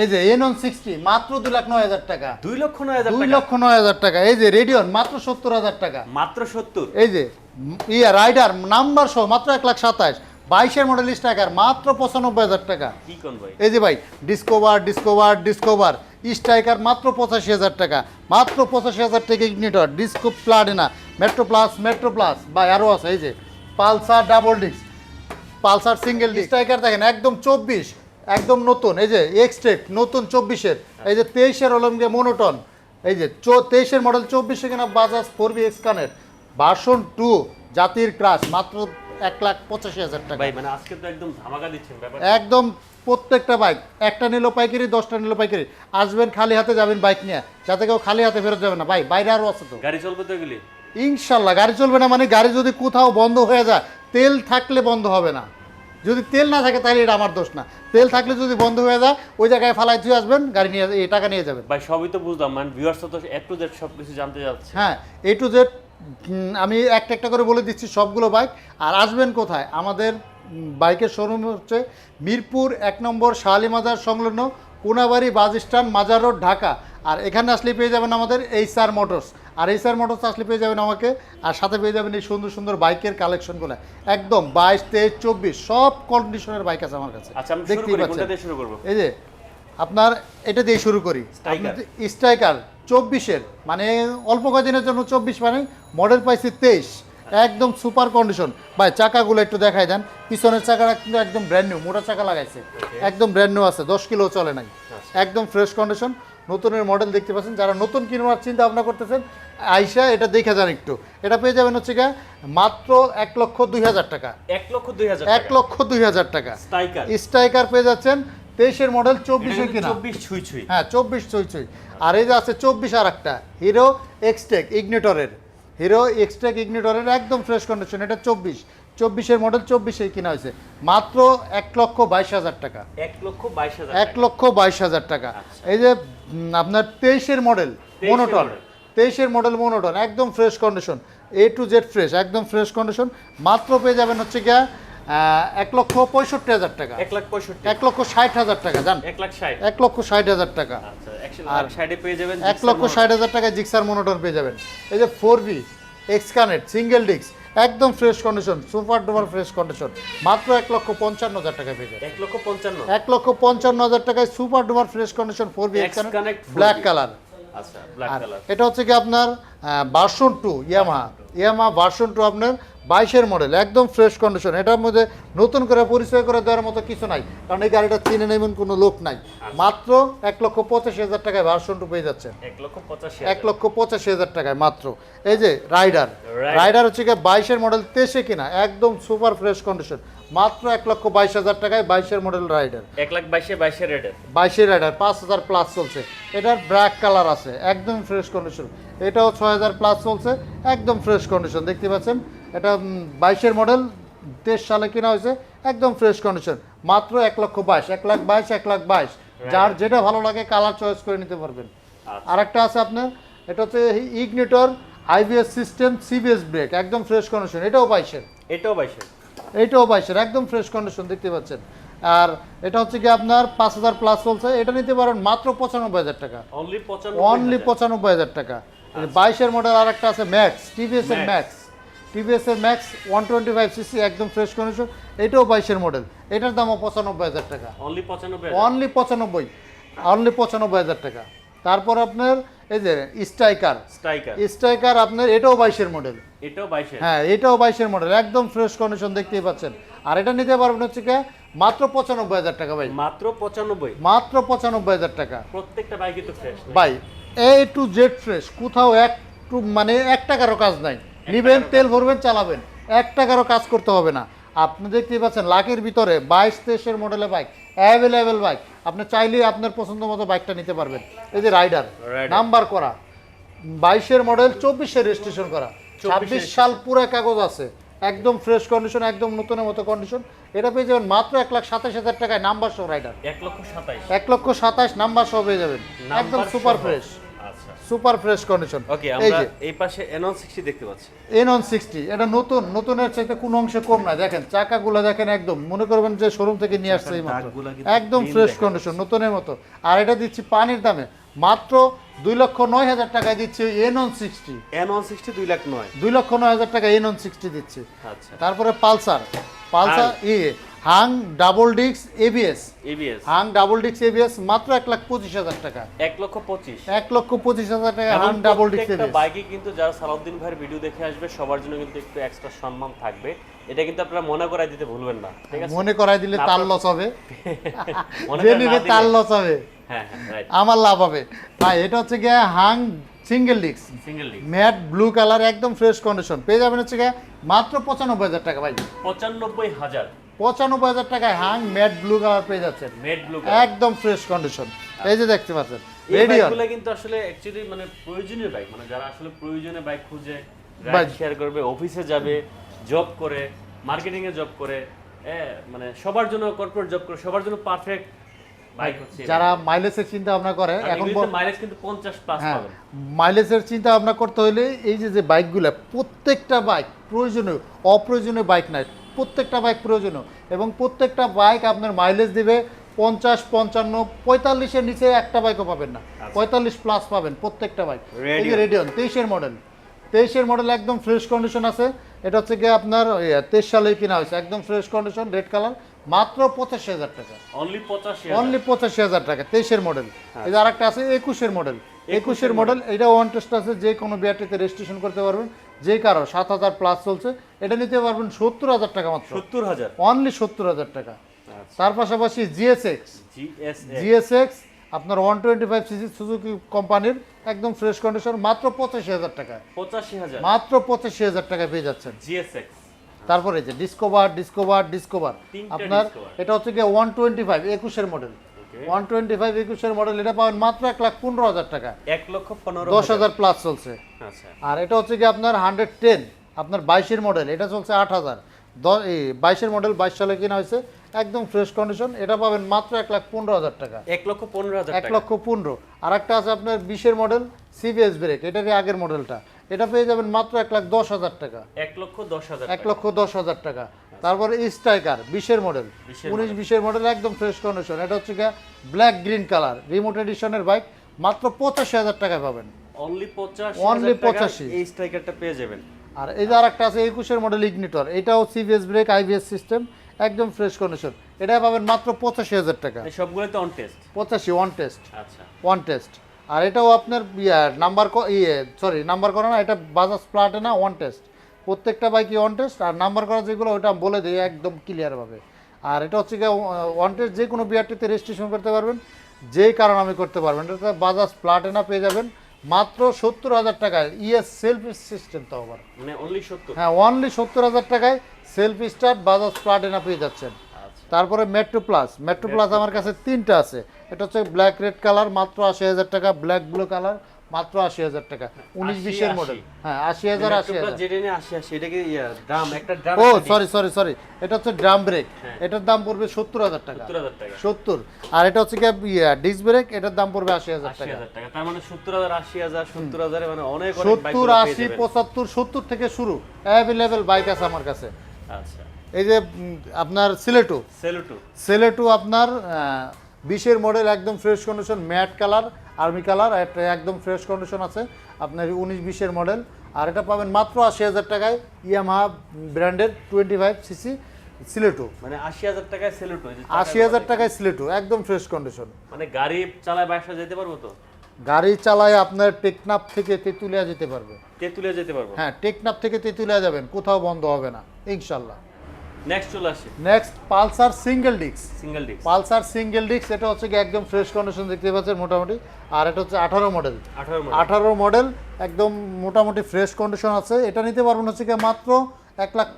এই যে N sixty মাত্র দুই লাখ নয় হাজার টাকা। দুই লক্ষ নয় হাজার দুই লক্ষ নয় হাজার টাকা। এই যে রেডিয়ন মাত্র সত্তর হাজার টাকা। মাত্র সত্তর। এই যে ইয়া রাইডার নাম্বার সহ মাত্র এক লাখ সাতাশ। বাইশের মডেল স্ট্রাইকার মাত্র পঁচানব্বই হাজার টাকা। কি কোন ভাই? এই যে ভাই ডিসকোভার ডিসকোভার ডিসকোভার স্ট্রাইকার মাত্র পঁচাশি হাজার টাকা। মাত্র পঁচাশি হাজার টাকা Ignitor Disco Platina Metro Plus Metro Plus বা আরও আছে এই যে। Pulsar double disc Pulsar single disc Striker দেখেন একদম চব্বিশ। একদম নতুন এই যে এক্সটেক নতুন চব্বিশের এই যে তেইশের হলাম গিয়ে মোনোটন এই যে তেইশের মডেল চব্বিশে কিনা বাজাজ ফোর বি এক্সকানের ভার্সন টু জাতির ক্রাশ মাত্র এক লাখ পঁচাশি হাজার টাকা। মানে আজকে তো একদম ধামাকা দিচ্ছেন একদম প্রত্যেকটা বাইক একটা নিল পাইকারি দশটা নিল পাইকারি। আসবেন খালি হাতে যাবেন বাইক নিয়ে যাতে কেউ খালি হাতে ফেরত যাবে না। ভাই বাইরে আরও আছে তো। গাড়ি চলবে তো এগুলি? ইনশাল্লাহ গাড়ি চলবে না মানে গাড়ি যদি কোথাও বন্ধ হয়ে যায় তেল থাকলে বন্ধ হবে না। যদি তেল না থাকে তাহলে এটা আমার দোষ না। তেল থাকলে যদি বন্ধ হয়ে যায় ওই জায়গায় ফালাই ধুয়ে আসবেন গাড়ি নিয়ে এই টাকা নিয়ে যাবেন। ভাই সবই তো বুঝলাম। মানে ভিউয়ার্স তো এ টু জেড সব কিছু জানতে যাচ্ছে। হ্যাঁ এ টু জেড আমি একটা একটা করে বলে দিচ্ছি সবগুলো বাইক আর আসবেন কোথায়? আমাদের বাইকের শোরুম হচ্ছে মিরপুর এক নম্বর শাহালি মাজার সংলগ্ন কোনাবাড়ি বাস স্ট্যান্ড মাজার রোড ঢাকা। আর এখানে আসলে পেয়ে যাবেন আমাদের এইচ আর মোটরস আর এইচআর মোটরস আসলে পেয়ে যাবেন আমাকে আর সাথে পেয়ে যাবেন এই সুন্দর সুন্দর বাইকের কালেকশনগুলো একদম বাইশ তেইশ চব্বিশ সব কন্ডিশনের বাইক আছে আমার কাছে। আচ্ছা দেখতেই পাচ্ছেন। এই যে আপনার এটা দিয়ে শুরু করি। স্ট্রাইকার চব্বিশের মানে অল্প কদিনের জন্য চব্বিশ মানে মডেল পাইছি তেইশ। একদম সুপার কন্ডিশন ভাই চাকাগুলো একটু দেখাই দেন। পিছনের চাকাটা কিন্তু একদম ব্র্যান্ড নিউ মোটা চাকা লাগাইছে। একদম ব্র্যান্ড নিউ আছে দশ কিলো চলে নাই। একদম ফ্রেশ কন্ডিশন নতুনের মডেল দেখতে পাচ্ছেন যারা নতুন কিনবার চিন্তা ভাবনা করতেছেন আইসা এটা দেখে যান একটু। এটা পেয়ে যাবেন হচ্ছে গিয়ে মাত্র এক লক্ষ দুই হাজার টাকা। এক লক্ষ দুই হাজার এক লক্ষ দুই হাজার টাকা। স্ট্রাইকার স্ট্রাইকার পেয়ে যাচ্ছেন তেইশের মডেল চব্বিশে কিনা। চব্বিশ ছুঁই ছুঁই। হ্যাঁ চব্বিশ ছুঁই ছুঁই। আর এই যে আছে চব্বিশ আর একটা হিরো এক্সটেক ইগনিটরের হিরো এক্সটেক ইগনিটরের একদম ফ্রেশ কন্ডিশন এটা চব্বিশ। চব্বিশের মডেল চব্বিশে কিনা হয়েছে। মাত্র এক লক্ষ বাইশ হাজার টাকা। এক লক্ষ বাইশ হাজার এক লক্ষ বাইশ হাজার টাকা। এই যে আপনার তেইশের মডেল 23 মোনোটন তেইশের মডেল মোনোটন একদম fresh condition A to Z fresh একদম ফ্রেশ কন্ডিশন মাত্র পেয়ে যাবেন হচ্ছে গিয়া এক লক্ষ পঁয়ষট্টি হাজার টাকা। এক লাখ পঁয়ষট্টি। এক লক্ষ ষাট হাজার টাকা জান? এক লাখ ষাট। এক লক্ষ ষাট হাজার টাকা। আচ্ছা আর ষাটে পেয়ে যাবেন এক লক্ষ ষাট হাজার টাকায় জিক্সার মনোটন পেয়ে যাবেন। এই যে four B X XConnect single disc একদম fresh condition super duper fresh condition মাত্র এক লক্ষ পঞ্চান্ন হাজার টাকায় পেয়ে এক লক্ষ পঞ্চান্ন। এক লক্ষ পঞ্চান্ন হাজার টাকায় super duper fresh condition four B X-Connect X Connect 4B black colour আচ্ছা ব্ল্যাক কালার এটা হচ্ছে কি আপনার version two Yamaha Yamaha version two আপনার বাইশের মডেল একদম ফ্রেশ কন্ডিশন এটার মধ্যে নতুন করে পরিচয় করে দেওয়ার মতো কিছু নাই কারণ এই গাড়িটা চিনে নেবেন কোনো লোক নাই। মাত্র এক লক্ষ পঁচাশি হাজার টাকায় ভার্সন টু পেয়ে যাচ্ছে এক লক্ষ পঁচাশি হাজার টাকায় মাত্র। এই যে রাইডার রাইডার হচ্ছে কি বাইশের মডেল তেইশে কিনা একদম সুপার ফ্রেশ কন্ডিশন মাত্র এক লক্ষ বাইশ হাজার টাকায় বাইশের মডেল রাইডার এক লাখ বাইশে বাইশে রেডের বাইশের রাইডার পাঁচ হাজার প্লাস চলছে। এটার ব্ল্যাক কালার আছে একদম ফ্রেশ কন্ডিশন এটাও ছয় হাজার প্লাস চলছে একদম ফ্রেশ কন্ডিশন দেখতে পাচ্ছেন? এটা বাইশের মডেল তেইশ সালে কিনা হয়েছে একদম ফ্রেশ কন্ডিশন মাত্র এক লক্ষ বাইশ এক লাখ বাইশ এক লাখ বাইশ। যার যেটা ভালো লাগে কালার চয়েস করে নিতে পারবেন। আচ্ছা। আর একটা আছে আপনার এটা হচ্ছে Ignitor IBS system CBS brake একদম ফ্রেশ কন্ডিশন এটাও বাইশের। এটাও বাইশে এইটাও বাইশের একদম ফ্রেশ কন্ডিশন দেখতে পাচ্ছেন। আর এটা হচ্ছে কি আপনার পাঁচ হাজার প্লাস চলছে এটা নিতে পারেন মাত্র পঁচানব্বই হাজার টাকা। অনলি পঁচানব্বই হাজার। টাকা। বাইশের মডেল আর একটা আছে ম্যাক্স টিভিএস এর ম্যাক্স টিভিএস এর Max one twenty five CC একদম ফ্রেশ কন্ডিশন এটাও বাইশের মডেল এটার দামও পঁচানব্বই হাজার টাকা। অনলি পঁচানব্বই অনলি পঁচানব্বই। অনলি পঁচানব্বই হাজার টাকা। তারপর আপনার এই যে স্ট্রাইকার স্ট্রাইকার স্ট্রাইকার আপনার এটাও বাইশের মডেল এটাও বাইশে হ্যাঁ এটাও বাইশের মডেল একদম ফ্রেশ কন্ডিশন দেখতেই পাচ্ছেন। আর এটা নিতে পারবেন হচ্ছে কি মাত্র পঁচানব্বই হাজার টাকা ভাই। মাত্র পঁচানব্বই? মাত্র পঁচানব্বই হাজার টাকা। প্রত্যেকটা বাইকে তো ফ্রেশ ভাই। এ টু জেড ফ্রেশ কোথাও একটু মানে এক টাকারও কাজ নাই। নিবেন তেল ভরবেন চালাবেন। এক টাকারও কাজ করতে হবে না। আপনি দেখতেই পাচ্ছেন লাখের ভিতরে বাইশ তেইশের মডেলের বাইক অ্যাভেলেবেল বাইক আপনি চাইলেই আপনার পছন্দ মতো বাইকটা নিতে পারবেন। এই যে রাইডার নাম্বার করা। বাইশের মডেল চব্বিশের রেজিস্ট্রেশন করা। 24 ছাব্বিশ সাল পুরো কাগজ আছে। একদম ফ্রেশ কন্ডিশন একদম নতুনের মতো কন্ডিশন এটা পেয়ে যাবেন মাত্র এক লাখ সাতাশ হাজার টাকায় নাম্বার সহ রাইডার এক লক্ষ সাতাইশ এক লক্ষ সাতাশ নাম্বার সহ পেয়ে যাবেন। একদম super fresh super fresh condition. Okay আমরা এই পাশে এনন সিক্সটি দেখতে পাচ্ছি। এন অন সিক্সটি এটা নতুন নতুনের চাইতে কোনো অংশে কম না। দেখেন চাকাগুলো দেখেন একদম। মনে করবেন যে শোরুম থেকে নিয়ে আসছে এই মাত্র। একদম ফ্রেশ কন্ডিশন নতুনের মতো। আর এটা দিচ্ছি পানির দামে। মাত্র দুই লক্ষ নয় হাজার টাকায় দিচ্ছি N one sixty N one sixty দুই লাখ নয়। দুই লক্ষ নয় হাজার টাকা এন অন সিক্সটি দিচ্ছি। আচ্ছা। তারপরে পালসার। পালসার ই হাং ডাবল ডিক্স এবিএস এবিএস হাং ডাবল ডিক্স এবিএস মাত্র এক লাখ পঁচিশ হাজার টাকা। এক লক্ষ পঁচিশ। এক লক্ষ পঁচিশ হাজার টাকা হাং ডাবল ডিক্স এবিএস বাইকে কিন্তু যারা সালাউদ্দিন ভাইয়ের ভিডিও দেখে আসবে সবার জন্য কিন্তু একটু এক্সট্রা সম্মান থাকবে। এটা কিন্তু আপনারা মনে করাই দিতে ভুলবেন না ঠিক আছে? মনে করাই দিলে তার লস হবে। মনে যে নিবে তার লস হবে। আমার লাভ হবে। ভাই এটা হচ্ছে গিয়ে হাং সিঙ্গেল ডিক্স সিঙ্গেল লিগ ম্যাট ব্লু কালার একদম ফ্রেশ কন্ডিশন পেয়ে যাবেন হচ্ছে গিয়ে মাত্র পঁচানব্বই হাজার টাকা ভাই। পঁচানব্বই হাজার। পঁচানব্বই হাজার টাকায় হাং ম্যাট ব্লু কালার পেয়ে যাচ্ছেন। মেড ব্লু একদম ফ্রেশ কন্ডিশন এই যে দেখতে পাচ্ছেন কিন্তু আসলে অ্যাকচুয়ালি মানে প্রয়োজনীয় বাইক মানে যারা আসলে প্রয়োজনীয় বাইক খুঁজে রাইড শেয়ার করবে অফিসে যাবে জব করে মার্কেটিং এ জব করে মানে সবার জন্য কর্পোরেট জব করে সবার জন্য পারফেক্ট যারা মাইলেজের চিন্তা ভাবনা করে এখন মাইলেজ কিন্তু 50 প্লাস হ্যাঁ পাবেন। মাইলেজের চিন্তা ভাবনা করতে হলে এই যে যে বাইকগুলো প্রত্যেকটা বাইক প্রয়োজনীয় অপ্রয়োজনীয় বাইক নাই। প্রত্যেকটা বাইক প্রয়োজনীয় এবং প্রত্যেকটা বাইক আপনার মাইলেজ দিবে পঞ্চাশ পঞ্চান্ন পঁয়তাল্লিশের নিচে একটা বাইকও পাবেন না। পঁয়তাল্লিশ প্লাস পাবেন প্রত্যেকটা বাইক এই যে. রেডিয়ন তেইশের মডেল তেইশের মডেল একদম ফ্রেশ কন্ডিশন আছে। এটা হচ্ছে গিয়ে আপনার তেইশ সালে কিনা হয়েছে। একদম ফ্রেশ কন্ডিশন রেড কালার মাত্র পঁচাশি হাজার টাকা। অনলি 85 অনলি পঁচাশি হাজার টাকা তেইশের মডেল এই যে আরেকটা আছে একুশের মডেল একুশের মডেল এটা ওয়ান টেস্ট আছে যে কোনো বিআরটিতে রেজিস্ট্রেশন করতে পারবেন। যে কারও সাত হাজার প্লাস চলছে এটা নিতে পারবেন সত্তর হাজার টাকা মাত্র। 70000 অনলি সত্তর হাজার টাকা। আচ্ছা। তার পাশাপাশি জিএসএক্স জিএসএক্স আপনার one twenty five CC Suzuki কোম্পানির একদম ফ্রেশ কন্ডিশন মাত্র পঁচাশি হাজার টাকা 85000 মাত্র পঁচাশি হাজার টাকা পেয়ে যাচ্ছেন। জিএসএক্স তারপরে যে ডিসকভার ডিসকভার ডিসকভার আপনার এটা হচ্ছে গিয়ে ওয়ান টোয়েন্টি ফাইভ একুশের মডেল ওয়ান টোয়েন্টি ফাইভ একুশের মডেল এটা পাবেন মাত্র এক লাখ পনেরো হাজার টাকা। 1 লক্ষ 15 দশ হাজার। প্লাস চলছে। আচ্ছা। আর এটা হচ্ছে কি আপনার হান্ড্রেড টেন আপনার বাইশের মডেল এটা চলছে আট হাজার। এই বাইশের মডেল বাইশ সালে কিনা হয়েছে একদম ফ্রেশ কন্ডিশন এটা পাবেন মাত্র এক লাখ পনেরো হাজার টাকা। 1 লক্ষ 15000 এক টাকা। লক্ষ পনেরো। আর একটা আছে আপনার বিশের মডেল সিবিএস ব্রেক এটারই আগের মডেলটা এটা পেয়ে যাবেন মাত্র এক লাখ দশ হাজার টাকা। 1 লক্ষ 10000 এক লক্ষ দশ হাজার টাকা। তারপরে স্ট্রাইকার বিশের মডেল উনিশ বিশের মডেল একদম ফ্রেশ কন্ডিশন এটা হচ্ছে গিয়ে ব্ল্যাক গ্রিন কালার রিমোট এডিশনের বাইক মাত্র পঁচাশি হাজার টাকায় পাবেন। অনলি 85 Only টাকা 85 এই স্ট্রাইকারটা পেয়ে যাবেন। আর এই যে আর একটা আছে একুশের মডেল ইগনিটর এটাও সিবিএস ব্রেক আইবিএস সিস্টেম একদম ফ্রেশ কন্ডিশন এটা পাবেন মাত্র পঁচাশি হাজার টাকা। সবগুলো তো অন টেস্ট পঁচাশি ওয়ান টেস্ট আচ্ছা। ওয়ান টেস্ট আর এটাও আপনার নাম্বার ইয়ে সরি নাম্বার করে না এটা বাজাজ প্লাটে না ওয়ান টেস্ট প্রত্যেকটা বাইকই ওয়ান টেস্ট আর নাম্বার করা যেগুলো ওটা আমি বলে দিই একদম ক্লিয়ারভাবে আর এটা হচ্ছে গিয়ে ওয়ান টেস্ট যে কোনো বিআরটিতে রেজিস্ট্রেশন করতে পারবেন যেই কারণ আমি করতে পারবেন এটা বাজাজ প্লাটেনা পেয়ে যাবেন মাত্র সত্তর হাজার টাকায়। ইএস সেলফ সিস্টেম তো আবার। মানে অনলি 70 হ্যাঁ অনলি সত্তর হাজার টাকায় সেলফ স্টার্ট বাজাজ প্লাটিনা পেয়ে যাচ্ছেন। আচ্ছা। তারপরে মেট্রো প্লাস মেট্রো প্লাস আমার কাছে তিনটা আছে। এটা হচ্ছে ব্ল্যাক রেড কালার মাত্র আশি হাজার টাকা ব্ল্যাক ব্লু কালার মাত্র আশি হাজার টাকা। উনিশ বিশের মডেল হ্যাঁ আশি হাজার আশি হাজার। ও সরি সরি সরি এটা হচ্ছে ড্রাম ব্রেক হ্যাঁ। এটার দাম পড়বে সত্তর হাজার টাকা। সত্তর আর এটা হচ্ছে কি ডিস ব্রেক এটার দাম পড়বে আশি হাজার টাকা। 80000 টাকা। সত্তর হাজার 70000 80000 70000 এ মানে অনেক অনেক সত্তর আশি পঁচাত্তর সত্তর থেকে শুরু। অ্যাভেলেবেল বাইক আছে আমার কাছে। আচ্ছা। এই যে আপনার সিলেটু সেলুটু সেলেটু আপনার বিশের মডেল একদম fresh condition matte colour army colour একটা একদম ফ্রেশ কন্ডিশন আছে। আপনার উনিশ বিশের মডেল আর এটা পাবেন মাত্র আশি হাজার টাকায় ইয়ামাহা ব্র্যান্ডের টোয়েন্টি ফাইভ সিসি সিলেটো মানে 80000 টাকায় সিলেটো আশি হাজার টাকায় সিলেটো একদম ফ্রেশ কন্ডিশন মানে গাড়ি চালায় বাইশা যেতে পারব তো? গাড়ি চালায় আপনার টেকনাফ থেকে তেঁতুলিয়া যেতে পারবে। তেতুলিয়া যেতে পারব? হ্যাঁ টেকনাফ থেকে তেঁতুলিয়া যাবেন কোথাও বন্ধ হবে না ইনশাল্লাহ। নেক্সট চলে আসি। Next Pulsar single disc single disc Pulsar single disc এটা হচ্ছে কি একদম ফ্রেশ কন্ডিশন দেখতে পাচ্ছেন মোটামুটি। আর এটা হচ্ছে আঠারো মডেল আঠারো মডেল একদম মোটামুটি ফ্রেশ কন্ডিশন আছে। এটা নিতে পারবেন হচ্ছে কি মাত্র এক লাখ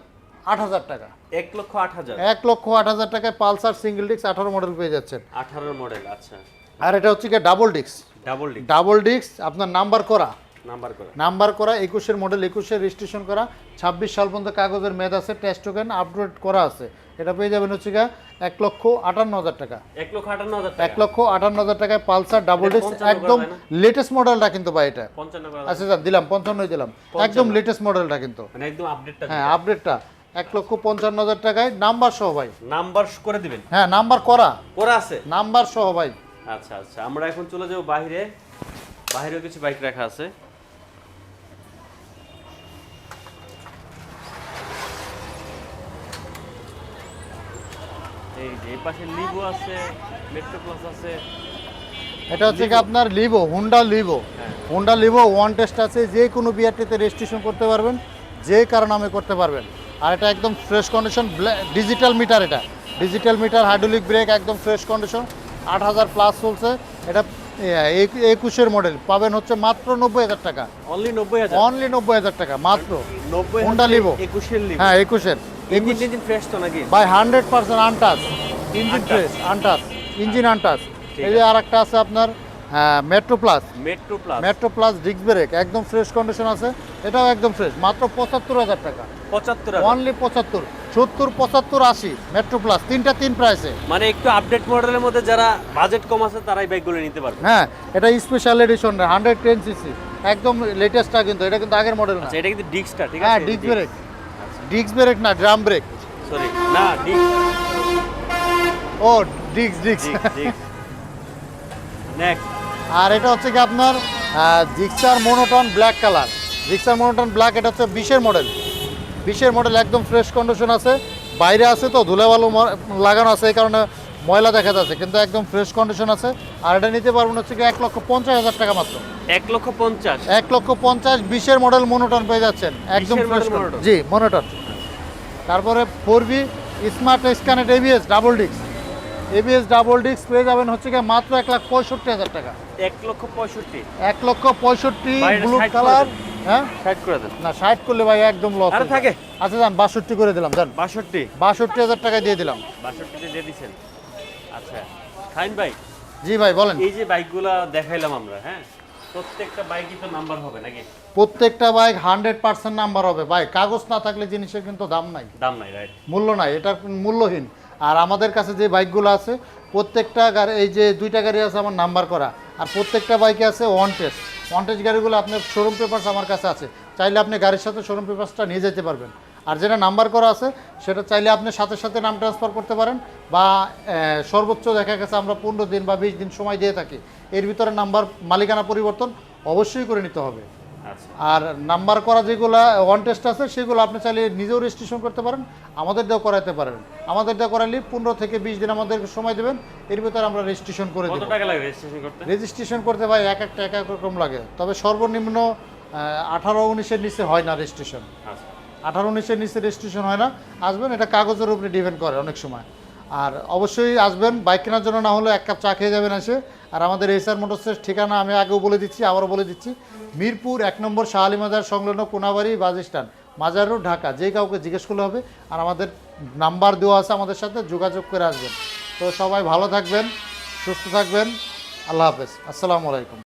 আট হাজার টাকা। 1 লক্ষ 8000 এক লক্ষ আট হাজার টাকায় পালসার সিঙ্গেল ডিস্ক আঠারো মডেল পেয়ে যাচ্ছেন। 18 মডেল আচ্ছা। আর এটা হচ্ছে কি double disc double disc double disc আপনার নাম্বার করা। নাম্বার করা। নাম্বার করা একুশের মডেল একুশের রেজিস্ট্রেশন করা ছাব্বিশ সাল পর্যন্ত কাগজের মেয়াদ আছে টেস্ট টোকেন আপডেট করা আছে। এটা পেয়ে যাবেন হচ্ছে গা এক লক্ষ আটান্ন হাজার টাকা। এক লক্ষ আটান্ন হাজার এক লক্ষ আটান্ন হাজার টাকায় পালসার ডাবল ডিস্ক একদম লেটেস্ট মডেলটা কিন্তু ভাই এটা। আচ্ছা স্যার দিলাম পঞ্চান্নই দিলাম। একদম লেটেস্ট মডেলটা কিন্তু। মানে একদম আপডেটটা হ্যাঁ আপডেটটা এক লক্ষ পঞ্চান্ন হাজার টাকায় নাম্বার সহ ভাই। নাম্বার করে দিবেন? হ্যাঁ নাম্বার করা। করা আছে? নাম্বার সহ ভাই। আচ্ছা আচ্ছা। আমরা এখন চলে যাব বাইরে বাইরেও কিছু বাইক রাখা আছে। এই যে এই পাশে লিভো আছে মেট্রো প্লাস আছে। এটা হচ্ছে কি আপনার Livo Honda Livo. Honda Livo one test আছে যে কোনো বিআরটিতে রেজিস্ট্রেশন করতে পারবেন যে কারও নামে করতে পারবেন। আর এটা একদম ফ্রেশ কন্ডিশন ডিজিটাল মিটার এটা। ডিজিটাল মিটার হাইড্রোলিক ব্রেক একদম ফ্রেশ কন্ডিশন আট হাজার প্লাস চলছে। এটা একুশের মডেল পাবেন হচ্ছে মাত্র নব্বই হাজার টাকা। অনলি নব্বই হাজার। অনলি নব্বই হাজার টাকা মাত্র। নব্বই Honda Livo। একুশের লিভো হ্যাঁ একুশের। ইঞ্জিন টিঞ্জিন ফ্রেশ তো নাকি? By hundred percent untouch engine. Fresh untouch engine untouch এই যে আর একটা আছে আপনার metro plus metro plus metro plus disc brake একদম ফ্রেশ কন্ডিশন আছে। এটাও একদম ফ্রেশ মাত্র পঁচাত্তর হাজার টাকা। পঁচাত্তর অনলি পঁচাত্তর সত্তর পঁচাত্তর আশি মেট্রো প্লাস তিনটা তিন প্রাইসে মানে একটু আপডেট মডেলের মধ্যে যারা বাজেট কম আছে তারাই বাইকগুলো নিতে পারবে। হ্যাঁ এটা special edition hundred ten CC একদম লেটেস্টটা কিন্তু এটা কিন্তু আগের মডেল না। আচ্ছা এটা কিন্তু ডিস্কটা ঠিক হ্যাঁ আছে? ডিস্ক ব্রেক ডিস্ক ব্রেক না ড্রাম ব্রেক? সরি না ডিস্ক। ও ডিস্ক ডিস্ক। নেক্সট আর এটা হচ্ছে কি আপনার Gixxer monotone black colour. Gixxer monotone black এটা হচ্ছে বিশের মডেল। বিশের মডেল একদম ফ্রেশ কন্ডিশন আছে। বাইরে আছে তো ধুলে বালু ম- লাগানো আছে এই কারণে ময়লা দেখা যাচ্ছে কিন্তু একদম ফ্রেশ কন্ডিশন আছে। আর এটা নিতে পারবেন হচ্ছে কি এক লক্ষ পঞ্চাশ হাজার টাকা মাত্র। এক লক্ষ পঞ্চাশ? এক লক্ষ পঞ্চাশ বিশের মডেল মোনোটন পেয়ে যাচ্ছেন একদম ফ্রেশ জি মোনোটন তারপরে four B smart স্ক্যানেট ABS double disc ABS double disc পেয়ে যাবেন হচ্ছে কি মাত্র এক লাখ পঁয়ষট্টি হাজার টাকা। এক লক্ষ পঁয়ষট্টি? এক লক্ষ পঁয়ষট্টি ব্লু কালার হ্যাঁ? ষাট করে দেন। না ষাট করলে ভাই একদম লস আরে থাকে। আচ্ছা যান বাষট্টি করে দিলাম যান। বাষট্টি? বাষট্টি হাজার টাকা দিয়ে দিলাম। বাষট্টিতে দিয়ে দিচ্ছেন আচ্ছা। খাইন ভাই জি ভাই বলেন। এই যে বাইকগুলা দেখাইলাম আমরা হ্যাঁ? প্রত্যেকটা বাইকই তো নাম্বার হবে নাকি? প্রত্যেকটা বাইক হান্ড্রেড পার্সেন্ট নাম্বার হবে। ভাই কাগজ না থাকলে জিনিসের কিন্তু দাম নাই। দাম নাই রাইট মূল্য নাই এটা মূল্যহীন। আর আমাদের কাছে যে বাইকগুলো আছে প্রত্যেকটা গাড়ি এই যে দুইটা গাড়ি আছে আমার নাম্বার করা। আর প্রত্যেকটা বাইকে আছে ওয়ান টেস্ট ওয়ান টেস্ট গাড়িগুলো আপনার শোরুম পেপারস আমার কাছে আছে। চাইলে আপনি গাড়ির সাথে শোরুম পেপারসটা নিয়ে যেতে পারবেন। আর যেটা নাম্বার করা আছে সেটা চাইলে আপনি সাথে সাথে নাম ট্রান্সফার করতে পারেন। বা সর্বোচ্চ দেখা গেছে আমরা পনেরো দিন বা বিশ দিন সময় দিয়ে থাকি। এর ভিতরে নাম্বার মালিকানা পরিবর্তন অবশ্যই করে নিতে হবে। আচ্ছা। আর নাম্বার করা যেগুলো ওয়ান টেস্ট আছে সেগুলো আপনি চাইলে নিজেও রেজিস্ট্রেশন করতে পারেন আমাদের দেওয়া করাতে পারেন। আমাদের দেওয়া করালে পনেরো থেকে বিশ দিন আমাদের সময় দেবেন এর ভিতরে আমরা রেজিস্ট্রেশন করে দেবো। রেজিস্ট্রেশন করতে? ভাই এক একটা এক এক রকম লাগে। তবে সর্বনিম্ন আঠারো উনিশের নিচে হয় না রেজিস্ট্রেশন আচ্ছা। আঠারো উনিশের নিচে রেজিস্ট্রেশন হয় না। আসবেন এটা কাগজের উপরে ডিপেন্ড করে অনেক সময়। আর অবশ্যই আসবেন, বাইক কেনার জন্য না হলে এক কাপ চা খেয়ে যাবেন এসে। আর আমাদের এসআর মোটরসের ঠিকানা আমি আগেও বলে দিচ্ছি, আবারও বলে দিচ্ছি। মিরপুর এক নম্বর শাহালি মাজার সংলগ্ন Konabari bus stand, Mazar road, Dhaka. যে কাউকে জিজ্ঞেস করলে হবে, আর আমাদের নাম্বার দেওয়া আছে আমাদের সাথে, যোগাযোগ করে আসবেন। তো সবাই ভালো থাকবেন, সুস্থ থাকবেন। আল্লাহ হাফেজ। আসসালামু আলাইকুম।